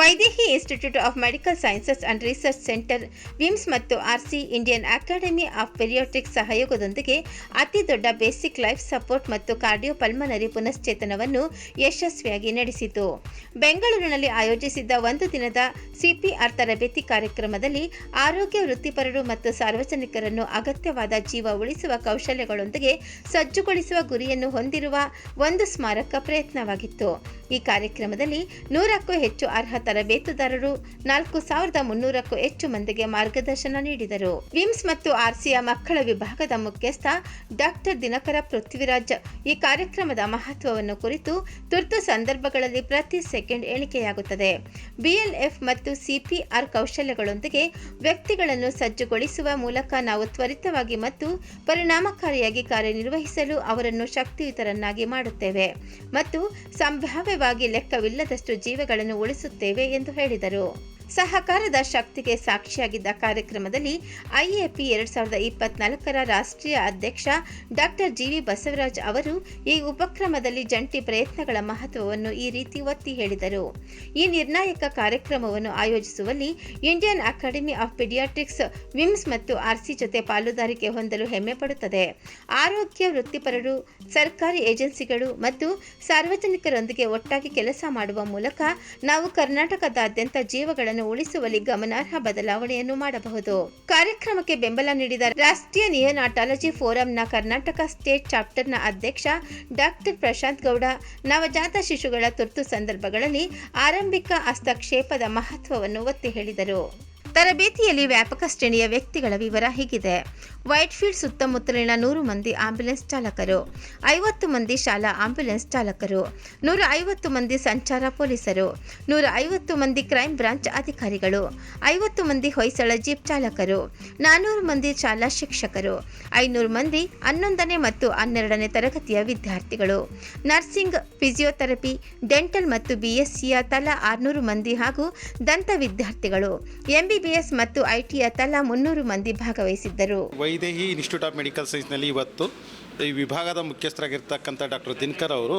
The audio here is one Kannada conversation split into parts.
Vaidehi institute of medical sciences and research centre VIMS ಮತ್ತು RC Indian academy of paediatrics ಸಹಯೋಗದೊಂದಿಗೆ ಅತಿ ದೊಡ್ಡ ಬೇಸಿಕ್ ಲೈಫ್ ಸಪೋರ್ಟ್ ಮತ್ತು ಕಾರ್ಡಿಯೋಪಲ್ಮನರಿ ಪುನಶ್ಚೇತನವನ್ನು ಯಶಸ್ವಿಯಾಗಿ ನಡೆಸಿತು. ಬೆಂಗಳೂರಿನಲ್ಲಿ ಆಯೋಜಿಸಿದ್ದ ಒಂದು ದಿನದ ಸಿಪಿಆರ್ ತರಬೇತಿ ಕಾರ್ಯಕ್ರಮದಲ್ಲಿ ಆರೋಗ್ಯ ವೃತ್ತಿಪರರು ಮತ್ತು ಸಾರ್ವಜನಿಕರನ್ನು ಅಗತ್ಯವಾದ ಜೀವ ಉಳಿಸುವ ಕೌಶಲ್ಯಗಳೊಂದಿಗೆ ಸಜ್ಜುಗೊಳಿಸುವ ಗುರಿಯನ್ನು ಹೊಂದಿರುವ ಒಂದು ಸ್ಮಾರಕ ಪ್ರಯತ್ನವಾಗಿತ್ತು. ಈ ಕಾರ್ಯಕ್ರಮದಲ್ಲಿ ನೂರಕ್ಕೂ ಹೆಚ್ಚು ಅರ್ಹ ತರಬೇತುದಾರರು ನಾಲ್ಕು ಸಾವಿರದ ಮುನ್ನೂರಕ್ಕೂ ಹೆಚ್ಚು ಮಂದಿಗೆ ಮಾರ್ಗದರ್ಶನ ನೀಡಿದರು. ವಿಮ್ಸ್ ಮತ್ತು ಆರ್ಸಿಯ ಮಕ್ಕಳ ವಿಭಾಗದ ಮುಖ್ಯಸ್ಥ ಡಾಕ್ಟರ್ ದಿನಕರ ಪೃಥ್ವಿರಾಜ್ ಈ ಕಾರ್ಯಕ್ರಮದ ಮಹತ್ವವನ್ನು ಕುರಿತು ತುರ್ತು ಸಂದರ್ಭಗಳಲ್ಲಿ ಪ್ರತಿ ಸೆಕೆಂಡ್ ಎಣಿಕೆಯಾಗುತ್ತದೆ ಬಿಎಲ್ಎಫ್ ಮತ್ತು ಸಿಪಿಆರ್ ಕೌಶಲ್ಯಗಳೊಂದಿಗೆ ವ್ಯಕ್ತಿಗಳನ್ನು ಸಜ್ಜುಗೊಳಿಸುವ ಮೂಲಕ ನಾವು ತ್ವರಿತವಾಗಿ ಮತ್ತು ಪರಿಣಾಮಕಾರಿಯಾಗಿ ಕಾರ್ಯನಿರ್ವಹಿಸಲು ಅವರನ್ನು ಶಕ್ತಿಯುತರನ್ನಾಗಿ ಮಾಡುತ್ತೇವೆ. ಮತ್ತು ಸಂಭಾವ್ಯವಾಗಿ ಲೆಕ್ಕವಿಲ್ಲದಷ್ಟು ಜೀವಗಳನ್ನು ಉಳಿಸುತ್ತೇವೆ ಎಂದು ಹೇಳಿದರು. ಸಹಕಾರದ ಶಕ್ತಿಗೆ ಸಾಕ್ಷಿಯಾಗಿದ್ದ ಕಾರ್ಯಕ್ರಮದಲ್ಲಿ ಐಎಪಿ ಎರಡ್ ಸಾವಿರದ ಇಪ್ಪತ್ನಾಲ್ಕರ ರಾಷ್ಟ್ರೀಯ ಅಧ್ಯಕ್ಷ ಡಾಕ್ಟರ್ ಜಿವಿ ಬಸವರಾಜ್ ಅವರು ಈ ಉಪಕ್ರಮದಲ್ಲಿ ಜಂಟಿ ಪ್ರಯತ್ನಗಳ ಮಹತ್ವವನ್ನು ಈ ರೀತಿ ಒತ್ತಿ ಹೇಳಿದರು. ಈ ನಿರ್ಣಾಯಕ ಕಾರ್ಯಕ್ರಮವನ್ನು ಆಯೋಜಿಸುವಲ್ಲಿ Indian academy of paediatrics, VIMS ಮತ್ತು ಆರ್ಸಿ ಜೊತೆ ಪಾಲುದಾರಿಕೆ ಹೊಂದಲು ಹೆಮ್ಮೆ ಪಡುತ್ತದೆ. ಆರೋಗ್ಯ ವೃತ್ತಿಪರರು, ಸರ್ಕಾರಿ ಏಜೆನ್ಸಿಗಳು ಮತ್ತು ಸಾರ್ವಜನಿಕರೊಂದಿಗೆ ಒಟ್ಟಾಗಿ ಕೆಲಸ ಮಾಡುವ ಮೂಲಕ ನಾವು ಕರ್ನಾಟಕದಾದ್ಯಂತ ಜೀವಗಳನ್ನು ಉಳಿಸುವಲ್ಲಿ ಗಮನಾರ್ಹ ಬದಲಾವಣೆಯನ್ನು ಮಾಡಬಹುದು. ಕಾರ್ಯಕ್ರಮಕ್ಕೆ ಬೆಂಬಲ ನೀಡಿದ ರಾಷ್ಟ್ರೀಯ ನಿಯೋನಾಟಾಲಜಿ ಫೋರಂನ ಕರ್ನಾಟಕ ಸ್ಟೇಟ್ ಚಾಪ್ಟರ್ನ ಅಧ್ಯಕ್ಷ ಡಾಕ್ಟರ್ ಪ್ರಶಾಂತ್ ಗೌಡ, ನವಜಾತ ಶಿಶುಗಳ ತುರ್ತು ಸಂದರ್ಭಗಳಲ್ಲಿ ಆರಂಭಿಕ ಹಸ್ತಕ್ಷೇಪದ ಮಹತ್ವವನ್ನು ಒತ್ತಿ ಹೇಳಿದರು. ತರಬೇತಿಯಲ್ಲಿ ವ್ಯಾಪಕ ಶ್ರೇಣಿಯ ವ್ಯಕ್ತಿಗಳ ವಿವರ ಹೀಗಿದೆ. ವೈಟ್ಫೀಲ್ಡ್ ಸುತ್ತಮುತ್ತಲಿನ ನೂರು ಮಂದಿ ಆಂಬ್ಯುಲೆನ್ಸ್ ಚಾಲಕರು, ಐವತ್ತು ಮಂದಿ ಶಾಲಾ ಆಂಬ್ಯುಲೆನ್ಸ್ ಚಾಲಕರು, ನೂರ ಐವತ್ತು ಮಂದಿ ಸಂಚಾರ ಪೊಲೀಸರು, ನೂರ ಐವತ್ತು ಮಂದಿ ಕ್ರೈಮ್ ಬ್ರಾಂಚ್ ಅಧಿಕಾರಿಗಳು, ಐವತ್ತು ಮಂದಿ ಹೊಯ್ಸಳ ಜೀಪ್ ಚಾಲಕರು ನಾನ್ನೂರು ಮಂದಿ ಶಾಲಾ ಶಿಕ್ಷಕರು, ಐನೂರು ಮಂದಿ ಹನ್ನೊಂದನೇ ಮತ್ತು ಹನ್ನೆರಡನೇ ತರಗತಿಯ ವಿದ್ಯಾರ್ಥಿಗಳು. ನರ್ಸಿಂಗ್, ಫಿಸಿಯೋಥೆರಪಿ, ಡೆಂಟಲ್ ಮತ್ತು ಬಿಎಸ್ಸಿಯ ತಲಾ ಆರುನೂರು ಮಂದಿ ಹಾಗೂ ದಂತ ವಿದ್ಯಾರ್ಥಿಗಳು. ಎಂಬಿಬಿಎಸ್ ಮತ್ತು ಐಟಿಯ ತಲಾ ಮುನ್ನೂರು ಮಂದಿ ಭಾಗವಹಿಸಿದ್ದರು. ವೈದೇಹಿ ಇನ್ಸ್ಟಿಟ್ಯೂಟ್ ಆಫ್ ಮೆಡಿಕಲ್ ಸೈನ್ಸ್ನಲ್ಲಿ ಇವತ್ತು ಈ ವಿಭಾಗದ ಮುಖ್ಯಸ್ಥರಾಗಿರ್ತಕ್ಕಂಥ ಡಾಕ್ಟರ್ ದಿನಕರ್ ಅವರು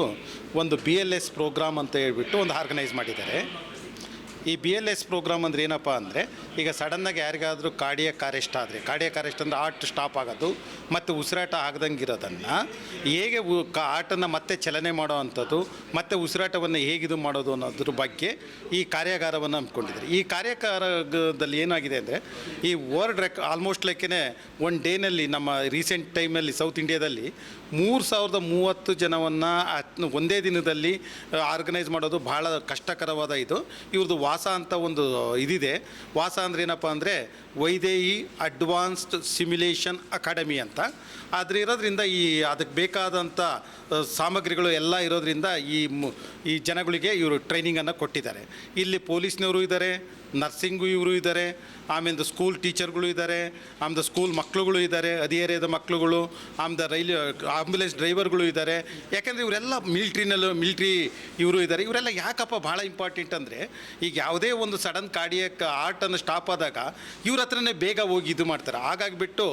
ಒಂದು ಬಿ ಎಲ್ ಎಸ್ ಪ್ರೋಗ್ರಾಮ್ ಅಂತ ಹೇಳ್ಬಿಟ್ಟು ಒಂದು ಆರ್ಗನೈಸ್ ಮಾಡಿದ್ದಾರೆ. ಈ ಬಿ ಎಲ್ ಎಸ್ ಪ್ರೋಗ್ರಾಮ್ ಅಂದರೆ ಏನಪ್ಪ ಅಂದರೆ, ಈಗ ಸಡನ್ನಾಗಿ ಯಾರಿಗಾದರೂ ಕಾರ್ಡಿಯಕ್ ಅರೆಸ್ಟ್ ಆದರೆ ಕಾರ್ಡಿಯಕ್ ಅರೆಸ್ಟ್ ಅಂದರೆ ಆರ್ಟ್ ಸ್ಟಾಪ್ ಆಗೋದು, ಮತ್ತು ಉಸಿರಾಟ ಆಗದಂಗೆ ಇರೋದನ್ನು ಹೇಗೆ ಆರ್ಟನ್ನು ಮತ್ತೆ ಚಲನೆ ಮಾಡೋ ಅಂಥದ್ದು, ಮತ್ತು ಉಸಿರಾಟವನ್ನು ಹೇಗಿದು ಮಾಡೋದು ಅನ್ನೋದ್ರ ಬಗ್ಗೆ ಈ ಕಾರ್ಯಾಗಾರವನ್ನು ಹಮ್ಮಿಕೊಂಡಿದ್ದಾರೆ. ಈ ಕಾರ್ಯಾಗಾರದಲ್ಲಿ ಏನಾಗಿದೆ ಅಂದರೆ, ಈ ವರ್ಲ್ಡ್ ರೆಕ್ ಆಲ್ಮೋಸ್ಟ್ ಲೈಕೇ ಒನ್ ಡೇನಲ್ಲಿ ನಮ್ಮ ರೀಸೆಂಟ್ ಟೈಮಲ್ಲಿ ಸೌತ್ ಇಂಡಿಯಾದಲ್ಲಿ ಮೂರು ಸಾವಿರದ ಮೂವತ್ತು ಜನವನ್ನು ಒಂದೇ ದಿನದಲ್ಲಿ ಆರ್ಗನೈಸ್ ಮಾಡೋದು ಭಾಳ ಕಷ್ಟಕರವಾದ ಇದು. ಇವ್ರದ್ದು ವಾಸ ಅಂತ ಒಂದು ಇದಿದೆ. ವಾಸ ಅಂದ್ರೆ ಏನಪ್ಪ ಅಂದರೆ ವೈದೇಹಿ ಅಡ್ವಾನ್ಸ್ಡ್ ಸಿಮ್ಯುಲೇಷನ್ ಅಕಾಡೆಮಿ ಅಂತ. ಆದರೆ ಇರೋದ್ರಿಂದ ಈ ಅದಕ್ಕೆ ಬೇಕಾದಂಥ ಸಾಮಗ್ರಿಗಳು ಎಲ್ಲ ಇರೋದ್ರಿಂದ ಈ ಈ ಜನಗಳಿಗೆ ಇವರು ಟ್ರೈನಿಂಗನ್ನು ಕೊಟ್ಟಿದ್ದಾರೆ. ಇಲ್ಲಿ ಪೊಲೀಸ್ನವರು ಇದ್ದಾರೆ ನರ್ಸಿಂಗು ಇವರು ಇದ್ದಾರೆ ಆಮೇಲೆ ಸ್ಕೂಲ್ ಟೀಚರ್ಗಳು ಇದ್ದಾರೆ ಆಮೇಲೆ ಸ್ಕೂಲ್ ಮಕ್ಕಳುಗಳು ಇದ್ದಾರೆ ಹದಿಹರೆಯದ ಮಕ್ಕಳುಗಳು ಆಮೇಲೆ ರೈಲ್ವೆ ಆಂಬ್ಯುಲೆನ್ಸ್ ಡ್ರೈವರ್ಗಳು ಇದ್ದಾರೆ ಯಾಕೆಂದರೆ ಇವರೆಲ್ಲ ಮಿಲ್ಟ್ರಿನಲ್ಲೂ ಮಿಲ್ಟ್ರಿ ಇವರು ಇದ್ದಾರೆ ಇವರೆಲ್ಲ ಯಾಕಪ್ಪ ಭಾಳ ಇಂಪಾರ್ಟೆಂಟ್ ಅಂದರೆ, ಈಗ ಯಾವುದೇ ಒಂದು ಸಡನ್ ಕಾರ್ಡಿಯಕ್ ಆರ್ಟನ್ನು ಸ್ಟಾಪ್ ಆದಾಗ ಇವ್ರ ಹತ್ರನೇ ಬೇಗ ಹೋಗಿ ಇದು ಮಾಡ್ತಾರೆ. ಹಾಗಾಗಿ ಬಿಟ್ಟು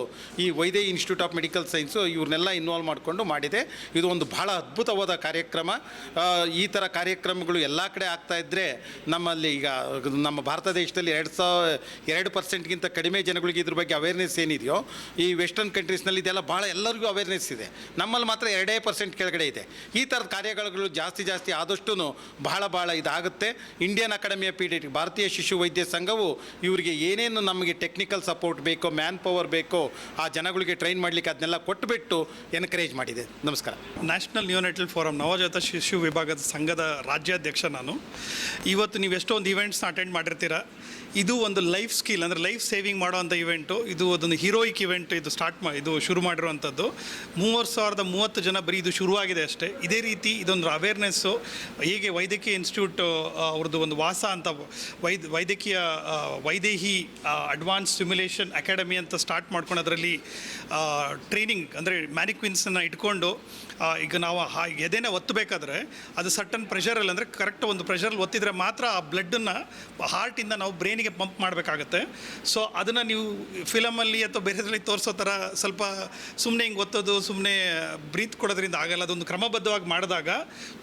ಈ ವೈದ್ಯ ಇನ್ಸ್ಟಿಟ್ಯೂಟ್ ಆಫ್ ಮೆಡಿಕಲ್ ಸೈನ್ಸು ಇವ್ರನ್ನೆಲ್ಲ ಇನ್ವಾಲ್ವ್ ಮಾಡಿಕೊಂಡು ಮಾಡಿದೆ. ಇದು ಒಂದು ಬಹಳ ಅದ್ಭುತವಾದ ಕಾರ್ಯಕ್ರಮ. ಈ ಥರ ಕಾರ್ಯಕ್ರಮಗಳು ಎಲ್ಲ ಕಡೆ ಆಗ್ತಾ ಇದ್ದರೆ ನಮ್ಮಲ್ಲಿ ಈಗ ನಮ್ಮ ಭಾರತ ದೇಶದಲ್ಲಿ ಎರಡು ಸಾವಿರ ಎರಡು ಪರ್ಸೆಂಟ್ಗಿಂತ ಕಡಿಮೆ ಜನಗಳಿಗೆ ಇದ್ರ ಬಗ್ಗೆ ಅವೇರ್ನೆಸ್ ಏನಿದೆಯೋ, ಈ ವೆಸ್ಟರ್ನ್ ಕಂಟ್ರೀಸ್ನಲ್ಲಿ ಇದೆಲ್ಲ ಭಾಳ ಎಲ್ಲರಿಗೂ ಅವೇರ್ನೆಸ್ ಇದೆ. ನಮ್ಮಲ್ಲಿ ಮಾತ್ರ ಎರಡೇ ಪರ್ಸೆಂಟ್ ಕೆಳಗಡೆ ಇದೆ. ಈ ಥರದ ಕಾರ್ಯಗಳು ಜಾಸ್ತಿ ಜಾಸ್ತಿ ಆದಷ್ಟು ಬಹಳ ಭಾಳ ಇದಾಗುತ್ತೆ. ಇಂಡಿಯನ್ ಅಕಾಡೆಮಿ ಪೀಡಿಯಾಟ್ರಿಕ್ ಭಾರತೀಯ ಶಿಶು ವೈದ್ಯ ಸಂಘವು ಇವರಿಗೆ ಏನೇನು ನಮಗೆ ಟೆಕ್ನಿಕಲ್ ಸಪೋರ್ಟ್ ಬೇಕೋ ಮ್ಯಾನ್ ಪವರ್ ಬೇಕೋ, ಆ ಜನಗಳಿಗೆ ಟ್ರೈನ್ ಮಾಡಲಿಕ್ಕೆ ಅದನ್ನೆಲ್ಲ ಕೊಟ್ಟುಬಿಟ್ಟು ಎನ್ಕರೇಜ್ ಮಾಡಿದೆ. ನಮಸ್ಕಾರ. ನ್ಯಾಷನಲ್ ನ್ಯೂನೆಟಲ್ ಫೋರಂ ನವಜಾತ ಶಿಶು ವಿಭಾಗದ ಸಂಘದ ರಾಜ್ಯಾಧ್ಯಕ್ಷ ನಾನು. ಇವತ್ತು ನೀವು ಎಷ್ಟೊಂದು ಇವೆಂಟ್ಸ್ನ ಅಟೆಂಡ್ ಮಾಡಿರ್ತೀರಾ. ಇದು ಒಂದು ಲೈಫ್ ಸ್ಕಿಲ್ ಅಂದರೆ ಲೈಫ್ ಸೇವಿಂಗ್ ಮಾಡುವಂಥ ಇವೆಂಟು ಇದು ಅದೊಂದು ಹೀರೋಯಿಕ್ ಇವೆಂಟ್ ಇದು ಸ್ಟಾರ್ಟ್ ಮಾ ಇದು ಶುರು ಮಾಡಿರುವಂಥದ್ದು. ಮೂವತ್ತು ಸಾವಿರದ ಮೂವತ್ತು ಜನ ಬರೀ ಇದು ಶುರುವಾಗಿದೆ ಅಷ್ಟೇ. ಇದೇ ರೀತಿ ಇದೊಂದು ಅವೇರ್ನೆಸ್ಸು ಹೇಗೆ ವೈದ್ಯಕೀಯ ಇನ್ಸ್ಟಿಟ್ಯೂಟ್ ಅವ್ರದ್ದು ಒಂದು ವಾಸ ಅಂತ ವೈದ್ ವೈದ್ಯಕೀಯ ವೈದೇಹಿ ಅಡ್ವಾನ್ಸ್ ಸಿಮ್ಯುಲೇಷನ್ ಅಕಾಡೆಮಿ ಅಂತ ಸ್ಟಾರ್ಟ್ ಮಾಡ್ಕೊಂಡು ಅದರಲ್ಲಿ ಟ್ರೈನಿಂಗ್ ಅಂದರೆ ಮ್ಯಾನಿಕ್ವಿನ್ಸನ್ನು ಇಟ್ಕೊಂಡು ಈಗ ನಾವು ಹಾ ಎದೆನ ಒತ್ತಬೇಕಾದ್ರೆ ಅದು ಸಟನ್ ಪ್ರೆಷರಲ್ಲಿ ಅಂದರೆ ಕರೆಕ್ಟ್ ಒಂದು ಪ್ರೆಷರಲ್ಲಿ ಒತ್ತಿದ್ರೆ ಮಾತ್ರ ಆ ಬ್ಲಡ್ಡನ್ನು ಹಾರ್ಟಿಂದ ನಾವು ಬ್ರೈನಿಗೆ ಪಂಪ್ ಮಾಡಬೇಕಾಗತ್ತೆ. ಸೊ ಅದನ್ನು ನೀವು ಫಿಲಮಲ್ಲಿ ಅಥವಾ ಬೇರೆದ್ರಲ್ಲಿ ತೋರಿಸೋ ಥರ ಸ್ವಲ್ಪ ಸುಮ್ಮನೆ ಹಿಂಗೆ ಒತ್ತೋದು ಸುಮ್ಮನೆ ಬ್ರೀತ್ ಕೊಡೋದ್ರಿಂದ ಆಗಲ್ಲ. ಅದೊಂದು ಕ್ರಮಬದ್ಧವಾಗಿ ಮಾಡಿದಾಗ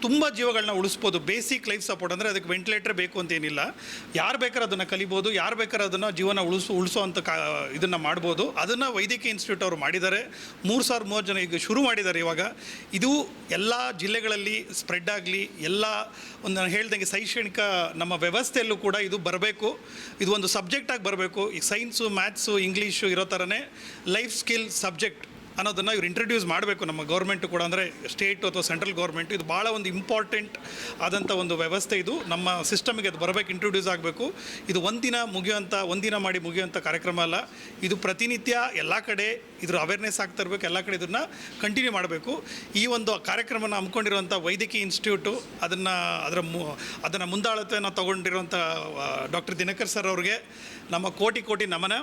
ತುಂಬ ಜೀವಗಳನ್ನ ಉಳಿಸ್ಬೋದು. ಬೇಸಿಕ್ ಲೈಫ್ ಸಪೋರ್ಟ್ ಅಂದರೆ ಅದಕ್ಕೆ ವೆಂಟಿಲೇಟರ್ ಬೇಕು ಅಂತ ಏನಿಲ್ಲ ಯಾರು ಬೇಕಾದ್ರೆ ಅದನ್ನು ಕಲಿಬೋದು, ಯಾರು ಬೇಕಾದ್ರೆ ಅದನ್ನು ಜೀವನ ಉಳಿಸು, ಉಳಿಸೋ ಅಂತ ಕಾ, ಇದನ್ನು ಮಾಡ್ಬೋದು. ಅದನ್ನು ವೈದ್ಯಕೀಯ ಇನ್ಸ್ಟಿಟ್ಯೂಟ್ ಅವರು ಮಾಡಿದ್ದಾರೆ. ಮೂರು ಸಾವಿರ ಮೂವತ್ತು ಜನ ಈಗ ಶುರು ಮಾಡಿದ್ದಾರೆ ಇವಾಗ. ಇದು ಎಲ್ಲ ಜಿಲ್ಲೆಗಳಲ್ಲಿ ಸ್ಪ್ರೆಡ್ ಆಗಲಿ, ಎಲ್ಲ ಒಂದು ನಾನು ಹೇಳ್ದಂಗೆ ಶೈಕ್ಷಣಿಕ ನಮ್ಮ ವ್ಯವಸ್ಥೆಯಲ್ಲೂ ಕೂಡ ಇದು ಬರಬೇಕು. ಇದು ಒಂದು ಸಬ್ಜೆಕ್ಟಾಗಿ ಬರಬೇಕು. ಈ ಸೈನ್ಸು, ಮ್ಯಾಥ್ಸು, ಇಂಗ್ಲೀಷು ಇರೋ ಥರನೇ ಲೈಫ್ ಸ್ಕಿಲ್ ಸಬ್ಜೆಕ್ಟ್. ಅನ್ನೋದನ್ನು ಇವ್ರು ಇಂಟ್ರಡ್ಯೂಸ್ ಮಾಡಬೇಕು ನಮ್ಮ ಗೌರ್ಮೆಂಟ್ ಕೂಡ. ಅಂದರೆ ಸ್ಟೇಟ್ ಅಥವಾ ಸೆಂಟ್ರಲ್ ಗೌರ್ಮೆಂಟ್ ಇದು ಭಾಳ ಒಂದು ಇಂಪಾರ್ಟೆಂಟ್ ಆದಂಥ ಒಂದು ವ್ಯವಸ್ಥೆ ಇದು. ನಮ್ಮ ಸಿಸ್ಟಮಿಗೆ ಅದು ಬರಬೇಕು ಇಂಟ್ರೊಡ್ಯೂಸ್ ಆಗಬೇಕು. ಇದು ಒಂದಿನ ಮುಗಿಯುವಂಥ ಒಂದಿನ ಮಾಡಿ ಮುಗಿಯುವಂಥ ಕಾರ್ಯಕ್ರಮ ಅಲ್ಲ. ಇದು ಪ್ರತಿನಿತ್ಯ ಎಲ್ಲ ಕಡೆ ಇದ್ರ ಅವೇರ್ನೆಸ್ ಆಗ್ತಾ ಇರಬೇಕು ಎಲ್ಲ ಕಡೆ ಇದನ್ನು ಕಂಟಿನ್ಯೂ ಮಾಡಬೇಕು. ಈ ಒಂದು ಕಾರ್ಯಕ್ರಮನ ಹಮ್ಮಿಕೊಂಡಿರುವಂಥ ವೈದ್ಯಕೀಯ ಇನ್ಸ್ಟಿಟ್ಯೂಟು, ಅದನ್ನು, ಅದರ ಮು, ಅದನ್ನು ಮುಂದಾಳತ್ವನ ತಗೊಂಡಿರುವಂಥ ಡಾಕ್ಟರ್ ದಿನಕರ್ ಸರ್ ಅವ್ರಿಗೆ ನಮ್ಮ ಕೋಟಿ ಕೋಟಿ ನಮನ.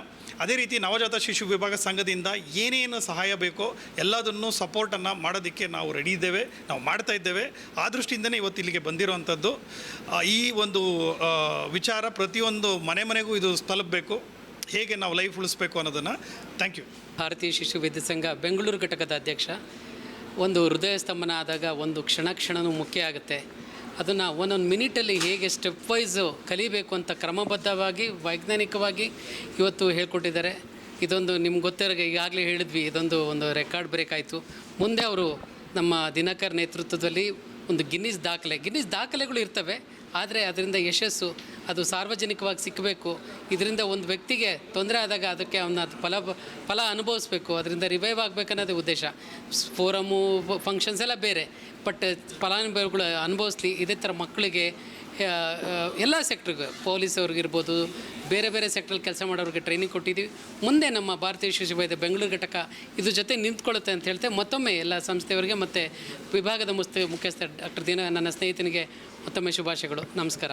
ಅದೇ ರೀತಿ ನವಜಾತ ಶಿಶು ವಿಭಾಗ ಸಂಘದಿಂದ ಏನೇನು ಸಹಾಯ ಬೇಕೋ ಎಲ್ಲದನ್ನು ಸಪೋರ್ಟನ್ನು ಮಾಡೋದಕ್ಕೆ ನಾವು ರೆಡಿ ಇದ್ದೇವೆ, ನಾವು ಮಾಡ್ತಾ ಇದ್ದೇವೆ. ಆ ದೃಷ್ಟಿಯಿಂದನೇ ಇವತ್ತು ಇಲ್ಲಿಗೆ ಬಂದಿರುವಂಥದ್ದು ಈ ಒಂದು ವಿಚಾರ ಪ್ರತಿಯೊಂದು ಮನೆ ಮನೆಗೂ ಇದು ತಲುಪಬೇಕು. ಹೇಗೆ ನಾವು ಲೈಫ್ ಉಳಿಸ್ಬೇಕು ಅನ್ನೋದನ್ನು. ಥ್ಯಾಂಕ್ ಯು ಭಾರತೀಯ ಶಿಶು ವಿದ್ಯಾ ಸಂಘ ಬೆಂಗಳೂರು ಘಟಕದ ಅಧ್ಯಕ್ಷ. ಒಂದು ಹೃದಯ ಸ್ತಂಭನ ಆದಾಗ ಒಂದು ಕ್ಷಣ ಕ್ಷಣನೂ ಮುಖ್ಯ ಆಗುತ್ತೆ. ಅದನ್ನು ಒಂದೊಂದು ಮಿನಿಟಲ್ಲಿ ಹೇಗೆ ಸ್ಟೆಪ್ ವೈಸು ಕಲಿಬೇಕು ಅಂತ ಕ್ರಮಬದ್ಧವಾಗಿ, ವೈಜ್ಞಾನಿಕವಾಗಿ ಇವತ್ತು ಹೇಳ್ಕೊಟ್ಟಿದ್ದಾರೆ. ಇದೊಂದು ನಿಮ್ಗೆ ಗೊತ್ತಿರೋ ಈಗಾಗಲೇ ಹೇಳಿದ್ವಿ, ಇದೊಂದು ಒಂದು ರೆಕಾರ್ಡ್ ಬ್ರೇಕ್ ಆಯಿತು. ಮುಂದೆ ಅವರು ನಮ್ಮ ದಿನಕರ್ ನೇತೃತ್ವದಲ್ಲಿ ಒಂದು ಗಿನ್ನಿಸ್ ದಾಖಲೆ. ಗಿನ್ನಿಸ್ ದಾಖಲೆಗಳು ಇರ್ತವೆ, ಆದರೆ ಅದರಿಂದ ಯಶಸ್ಸು ಅದು ಸಾರ್ವಜನಿಕವಾಗಿ ಸಿಕ್ಕಬೇಕು ಇದರಿಂದ ಒಂದು ವ್ಯಕ್ತಿಗೆ ತೊಂದರೆ ಆದಾಗ ಅದಕ್ಕೆ ಅವನ ಫಲ ಫಲ ಅನುಭವಿಸ್ಬೇಕು. ಅದರಿಂದ ರಿವೈವ್ ಆಗಬೇಕನ್ನೋದೇ ಉದ್ದೇಶ. ಫೋರಮು ಫಂಕ್ಷನ್ಸ್ ಎಲ್ಲ ಬೇರೆ. ಬಟ್ ಫಲಾನುಭವಿಗಳು ಅನುಭವಿಸ್ಲಿ, ಇದೇ ಥರ ಮಕ್ಕಳಿಗೆ ಎಲ್ಲ ಸೆಕ್ಟ್ರಿಗೆ ಪೊಲೀಸ್ ಅವ್ರಿಗಿರ್ಬೋದು ಬೇರೆ ಬೇರೆ ಸೆಕ್ಟ್ರಲ್ಲಿ ಕೆಲಸ ಮಾಡೋರಿಗೆ ಟ್ರೈನಿಂಗ್ ಕೊಟ್ಟಿದ್ದೀವಿ. ಮುಂದೆ ನಮ್ಮ ಭಾರತೀಯ ಶಿಶು ವೈದ್ಯ ಬೆಂಗಳೂರು ಘಟಕ ಇದ್ರ ಜೊತೆ ನಿಂತ್ಕೊಳ್ಳುತ್ತೆ ಅಂತ ಹೇಳ್ತೆ, ಮತ್ತೊಮ್ಮೆ ಎಲ್ಲ ಸಂಸ್ಥೆಯವರಿಗೆ ಮತ್ತು ವಿಭಾಗದ ಮುಸ್ತೆ ಮುಖ್ಯಸ್ಥ ಡಾಕ್ಟರ್ ದೀನ, ನನ್ನ ಸ್ನೇಹಿತನಿಗೆ ಮತ್ತೊಮ್ಮೆ ಶುಭಾಶಯಗಳು. ನಮಸ್ಕಾರ.